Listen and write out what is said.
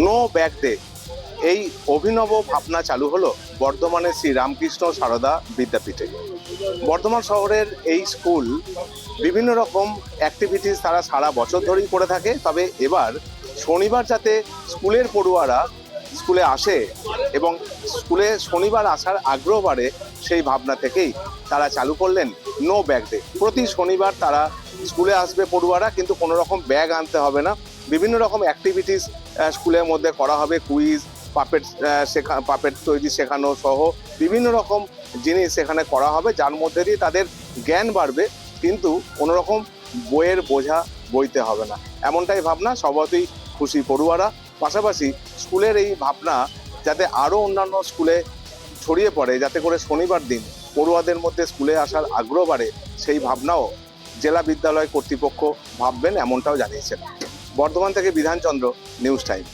No back day এই অভিনব ভাবনা চালু হলো বর্ধমানের শ্রী রামকৃষ্ণ সারদা বিদ্যাপীঠে। বর্ধমান শহরের এই স্কুল বিভিন্ন রকম অ্যাক্টিভিটিস তারা সারা বছর ধরেই করে থাকে, তবে এবার শনিবার যাতে স্কুলের পড়ুয়ারা স্কুলে আসে এবং স্কুলে শনিবার আসার আগ্রহ বাড়ে, সেই ভাবনা থেকেই তারা চালু করলেন নো ব্যাগ ডে প্রতি শনিবার তারা স্কুলে আসবে পড়ুয়ারা, কিন্তু কোনো রকম ব্যাগ আনতে হবে না। বিভিন্ন রকম অ্যাক্টিভিটিস স্কুলের মধ্যে করা হবে কুইজ পাপেট শেখা পাপেট তৈরি শেখানো সহ বিভিন্ন রকম জিনিস সেখানে করা হবে, যার মধ্যে দিয়ে তাদের জ্ঞান বাড়বে, কিন্তু কোনোরকম বইয়ের বোঝা বইতে হবে না। এমনটাই ভাবনা সবতই খুশি পড়ুয়ারা। পাশাপাশি স্কুলের এই ভাবনা যাতে আরও অন্যান্য স্কুলে ছড়িয়ে পড়ে, যাতে করে শনিবার দিন পড়ুয়াদের মধ্যে স্কুলে আসার আগ্রহ বাড়ে, সেই ভাবনাও জেলা বিদ্যালয় কর্তৃপক্ষ ভাববেন, এমনটাও জানিয়েছেন। বর্ধমান থেকে বিধানচন্দ্র নিউজ টাইম।